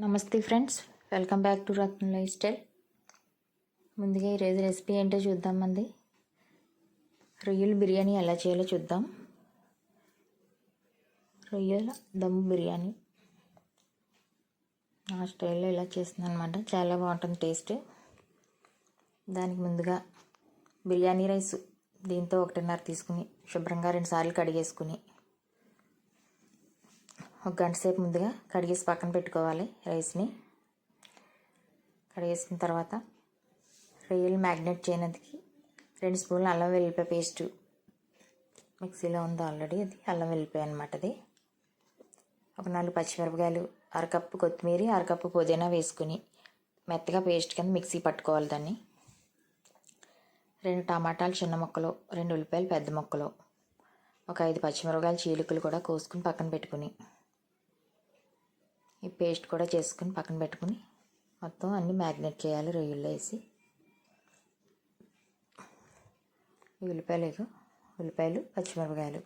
నమస్తే friends welcome back to Ratna lifestyle. ముందుగా ఈరోజు రెసిపీ ఏంటో చూద్దామండి. రొయ్యలు బిర్యానీ ఎలా చేయాలో చూద్దాం. రొయ్యల దమ్ బిర్యానీ. నా స్టైల్లో ఇలా చేస్తున్నాను అనమాట చాలా బాగుంటుంది టేస్ట్. దానికి ముందుగా బిర్యానీ రైస్ దీంతో ఒకటిన్నర తీసుకుని శుభ్రంగా రెండుసార్లు కడిగేసుకుని ఒక గంట సేపు ముందుగా కడిగేసి పక్కన పెట్టుకోవాలి రైస్ని. కడిగేసిన తర్వాత రొయ్యలు మ్యాగ్నెట్ చేయనందుకు రెండు స్పూన్లు అల్లం వెల్లిపాయ పేస్ట్. మిక్సీలో ఉంది ఆల్రెడీ అది అల్లం వెల్లిపాయ అనమాట అది. ఒక నాలుగు పచ్చిమిరపకాయలు అరకప్పు కొత్తిమీర అరకప్పు పుదీనా వేసుకుని మెత్తగా పేస్ట్ కింద మిక్సీ పట్టుకోవాలి దాన్ని. రెండు టమాటాలు చిన్న ముక్కలు రెండు ఉల్లిపాయలు పెద్ద ముక్కలు ఒక ఐదు పచ్చిమిరపకాయలు చీలికలు కూడా కోసుకుని పక్కన పెట్టుకుని పేస్ట్ కూడా చేసుకుని పక్కన పెట్టుకుని మొత్తం అన్నీ మ్యాగ్నెట్ చేయాలి రొయ్యల్లో వేసి. ఉల్లిపాయలు ఉల్లిపాయలు పచ్చిమిరపకాయలు.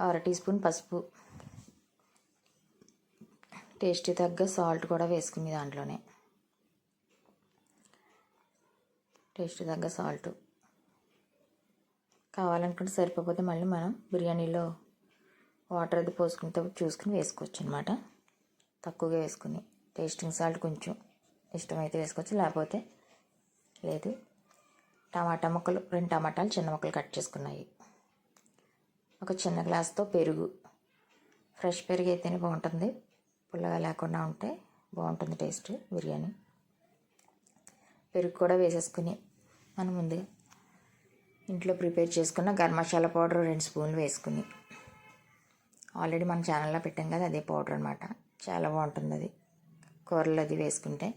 అర టీ స్పూన్ పసుపు. టేస్ట్ తగ్గ సాల్ట్ కూడా వేసుకుని దాంట్లోనే. టేస్ట్ తగ్గ సాల్ట్. కావాలనుకుంటే సరిపోతే మళ్ళీ మనం బిర్యానీలో వాటర్ అది పోసుకుంటే చూసుకుని వేసుకోవచ్చు అనమాట తక్కువగా వేసుకుని. టేస్టింగ్ సాల్ట్ కొంచెం ఇష్టమైతే వేసుకోవచ్చు లేకపోతే లేదు. టమాటా ముక్కలు రెండు టమాటాలు చిన్న ముక్కలు కట్ చేసుకున్నాయి. ఒక చిన్న గ్లాస్తో పెరుగు. ఫ్రెష్ పెరుగు అయితేనే బాగుంటుంది. పుల్లగా లేకుండా ఉంటే బాగుంటుంది టేస్ట్ బిర్యానీ. పెరుగు కూడా వేసేసుకుని మనం ముందుగా ఇంట్లో ప్రిపేర్ చేసుకున్న గరం మసాలా పౌడర్ రెండు స్పూన్లు వేసుకుని ఆల్రెడీ మన ఛానల్లో పెట్టాం కదా అదే పౌడర్ అనమాట చాలా బాగుంటుంది అది. కూరలు అది వేసుకుంటే.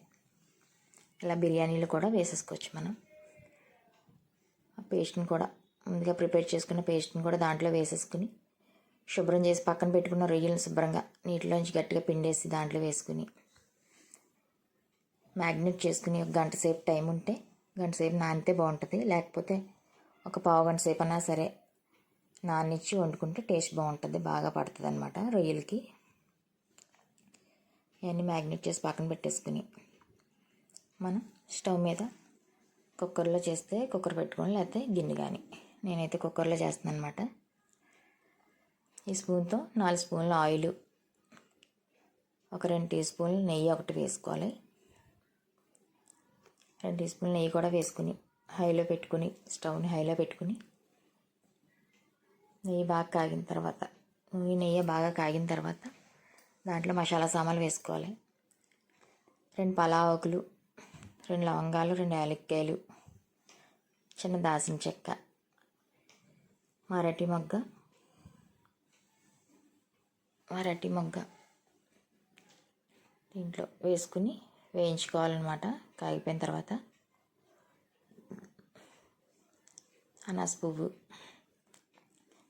ఇలా బిర్యానీలు కూడా వేసేసుకోవచ్చు మనం. ఆ పేస్ట్ని కూడా ముందుగా ప్రిపేర్ చేసుకున్న పేస్ట్ని కూడా దాంట్లో వేసేసుకుని శుభ్రం చేసి పక్కన పెట్టుకున్న రొయ్యలను శుభ్రంగా నీటిలోంచి గట్టిగా పిండేసి దాంట్లో వేసుకుని మ్యాగ్నెట్ చేసుకుని ఒక గంట సేపు టైం ఉంటే గంట సేపు నానితే బాగుంటుంది. లేకపోతే ఒక పావు గంట సేపు అన్నా సరే నానిచ్చి వండుకుంటే టేస్ట్ బాగుంటుంది బాగా పడుతుంది అనమాట రొయ్యలకి. ఇవన్నీ మ్యాగ్నెట్ చేసి పక్కన పెట్టేసుకుని మనం స్టవ్ మీద కుక్కర్లో చేస్తే కుక్కర్ పెట్టుకొని లేకపోతే గిన్నె కానీ. నేనైతే కుక్కర్లో చేస్తాను అనమాట ఈ స్పూన్తో నాలుగు స్పూన్ల ఆయిల్ ఒక రెండు టీ స్పూన్లు నెయ్యి ఒకటి వేసుకోవాలి. రెండు టీ స్పూన్లు నెయ్యి కూడా వేసుకుని హైలో పెట్టుకుని స్టవ్ని హైలో పెట్టుకుని నెయ్యి బాగా కాగిన తర్వాత ఈ నెయ్యి బాగా కాగిన తర్వాత దాంట్లో మసాలా సామాన్లు వేసుకోవాలి. రెండు పలావకులు రెండు లవంగాలు రెండు యాలక్కాయలు చిన్న దాసిన చెక్క మరటి మొగ్గ మరటి మొగ్గ దీంట్లో వేసుకుని వేయించుకోవాలన్నమాట. కాగిపోయిన తర్వాత అనాస పువ్వు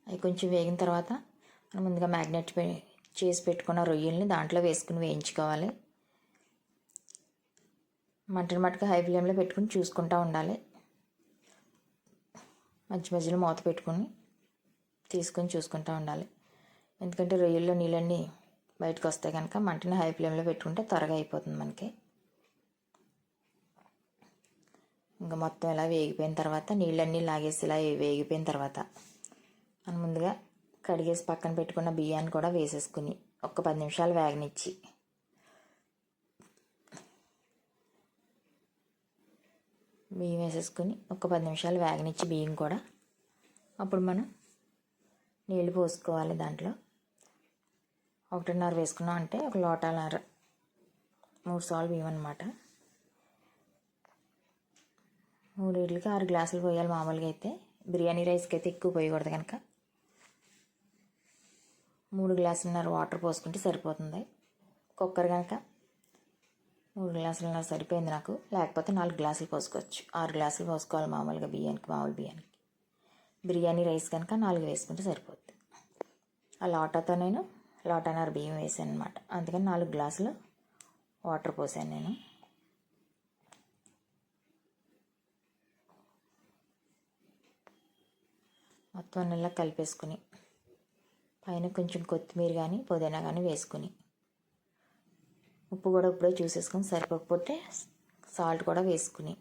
అవి కొంచెం వేగిన తర్వాత మనం ముందుగా మ్యాగ్నెట్ చేసి పెట్టుకున్న రొయ్యల్ని దాంట్లో వేసుకుని వేయించుకోవాలి. మంటని మటుకు హై ఫ్లేమ్లో పెట్టుకుని చూసుకుంటూ ఉండాలి. మధ్య మధ్యలో మూత పెట్టుకుని తీసుకొని చూసుకుంటూ ఉండాలి. ఎందుకంటే రొయ్యల్లో నీళ్ళన్నీ బయటకు వస్తాయి కనుక మంటని హై ఫ్లేమ్లో పెట్టుకుంటే త్వరగా అయిపోతుంది మనకి. ఇంకా మొత్తం ఇలా వేగిపోయిన తర్వాత నీళ్ళన్నీ లాగేసి ఇలా వేగిపోయిన తర్వాత మనం ముందుగా కడిగేసి పక్కన పెట్టుకున్న బియ్యాన్ని కూడా వేసేసుకుని ఒక పది నిమిషాలు వేగనిచ్చి. బియ్యం వేసేసుకుని ఒక పది నిమిషాలు వేగనిచ్చి బియ్యం కూడా అప్పుడు మనం నీళ్ళు పోసుకోవాలి దాంట్లో. ఒకటిన్నర వేసుకున్నాం అంటే ఒక లోటాన్నర మూడు సార్లు బియ్యం అనమాట మూడు ఇడ్లకి ఆరు గ్లాసులు పోయాలి మామూలుగా అయితే. బిర్యానీ రైస్కి అయితే ఎక్కువ పోయకూడదు కనుక. మూడు గ్లాసులున్నర వాటర్ పోసుకుంటే సరిపోతుంది. కుక్కర్ కనుక మూడు గ్లాసులున్నర సరిపోయింది నాకు. లేకపోతే నాలుగు గ్లాసులు పోసుకోవచ్చు. ఆరు గ్లాసులు పోసుకోవాలి మామూలుగా బియ్యానికి మామూలు బియ్యానికి. బిర్యానీ రైస్ కనుక నాలుగు వేసుకుంటే సరిపోద్ది. ఆ లోటాతో నేను లోటాన్నర బియ్యం వేసాను అనమాట అందుకని నాలుగు గ్లాసులు వాటర్ పోసాను నేను. మొత్తం నెల కలిపేసుకుని పైన కొంచెం కొత్తిమీర కానీ పుదీనా కానీ వేసుకుని. ఉప్పు కూడా ఇప్పుడే చూసేసుకొని సరిపోకపోతే సాల్ట్ కూడా వేసుకుని.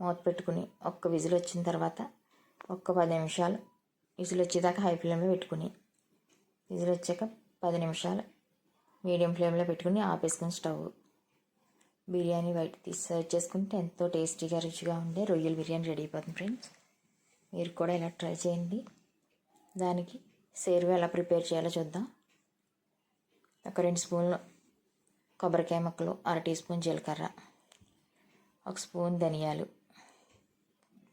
మూత పెట్టుకుని ఒక్క విజిల్ వచ్చిన తర్వాత ఒక్క పది నిమిషాలు విజిల్ వచ్చేదాకా హై ఫ్లేమ్లో పెట్టుకుని. విజిల్ వచ్చాక పది నిమిషాలు మీడియం ఫ్లేమ్లో పెట్టుకుని ఆపేసుకుని స్టవ్. బిర్యానీ బయట తీసి సర్వ్ చేసుకుంటే ఎంతో టేస్టీగా రుచిగా ఉండే రొయ్యల బిర్యానీ రెడీ అయిపోతుంది ఫ్రెండ్స్. మీరు కూడా ఇలా ట్రై చేయండి. దానికి సేరువ ఎలా ప్రిపేర్ చేయాలో చూద్దాం. ఒక రెండు స్పూన్లు కొబ్బరికాయ ముక్కలు అర టీ స్పూన్ జీలకర్ర ఒక స్పూన్ ధనియాలు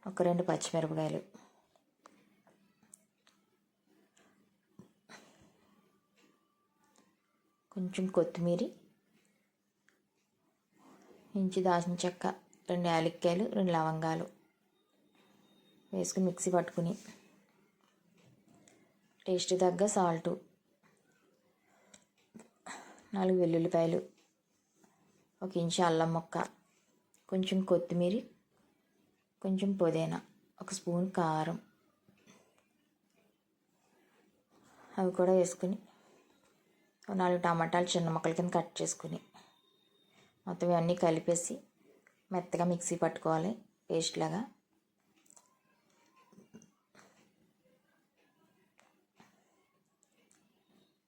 ఒక రెండు పచ్చిమిరపకాయలు కొంచెం కొత్తిమీర ఇంచి దాచిన చెక్క రెండు యాలక్కాయలు రెండు లవంగాలు వేసుకుని మిక్సీ పట్టుకుని టేస్ట్ తగ్గ సాల్టు. నాలుగు వెల్లుల్లిపాయలు ఒక ఇంచు అల్లం ముక్క కొంచెం కొత్తిమీర కొంచెం పుదీనా ఒక స్పూన్ కారం. అవి కూడా వేసుకుని నాలుగు టమాటాలు చిన్న ముక్కల కింద కట్ చేసుకుని మొత్తం ఇవన్నీ కలిపేసి మెత్తగా మిక్సీ పట్టుకోవాలి పేస్ట్ లాగా.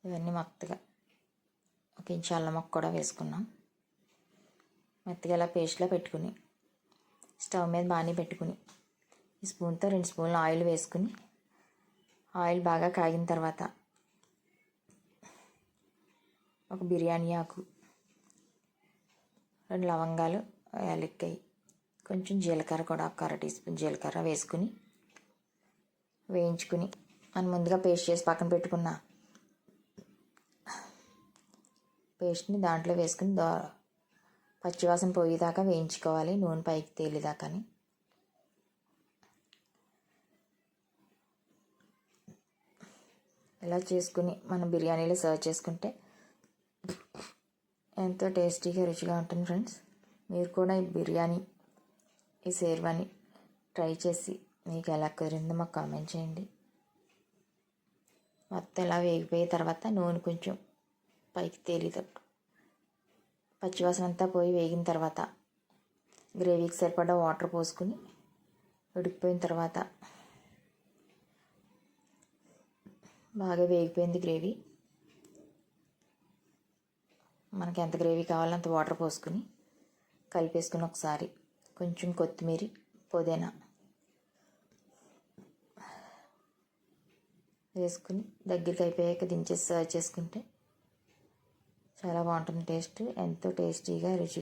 ఇవన్నీ మెత్తగా. ఒక ఇంచు అల్లం మొక్క కూడా వేసుకున్నాం. మెత్తగా ఇలా పేస్ట్లో పెట్టుకుని స్టవ్ మీద బాగానే పెట్టుకుని ఈ స్పూన్తో రెండు స్పూన్లు ఆయిల్ వేసుకుని ఆయిల్ బాగా కాగిన తర్వాత ఒక బిర్యానీ ఆకు రెండు లవంగాలు యాలక్కాయ కొంచెం జీలకర్ర కూడా ఒక అర టీ స్పూన్ జీలకర్ర వేసుకుని వేయించుకుని మనం ముందుగా పేస్ట్ చేసి పక్కన పెట్టుకున్న పేస్ట్ని దాంట్లో వేసుకుని దో పచ్చివాసన పోయేదాకా వేయించుకోవాలి నూనె పైకి తేలేదాకాని. ఇలా చేసుకుని మనం బిర్యానీలో సర్వ్ చేసుకుంటే ఎంతో టేస్టీగా రుచిగా ఉంటుంది ఫ్రెండ్స్. మీరు కూడా ఈ బిర్యానీ ఈ శేర్వాని ట్రై చేసి మీకు ఎలా కుదిరిందో మాకు కామెంట్ చేయండి. మొత్తం ఇలా వేగిపోయిన తర్వాత నూనె కొంచెం పైకి తేలితట్టు పచ్చివాసన అంతా పోయి వేగిన తర్వాత గ్రేవీకి సరిపడా వాటర్ పోసుకుని ఉడికిపోయిన తర్వాత బాగా వేగిపోయింది గ్రేవీ. మనకి ఎంత గ్రేవీ కావాలో అంత వాటర్ పోసుకుని కలిపేసుకుని ఒకసారి కొంచెం కొత్తిమీర పుదీనా వేసుకుని దగ్గరికి అయిపోయాక దించేసి సర్వ్ చేసుకుంటే చాలా బాగుంటుంది టేస్ట్. ఎంతో టేస్టీగా రుచి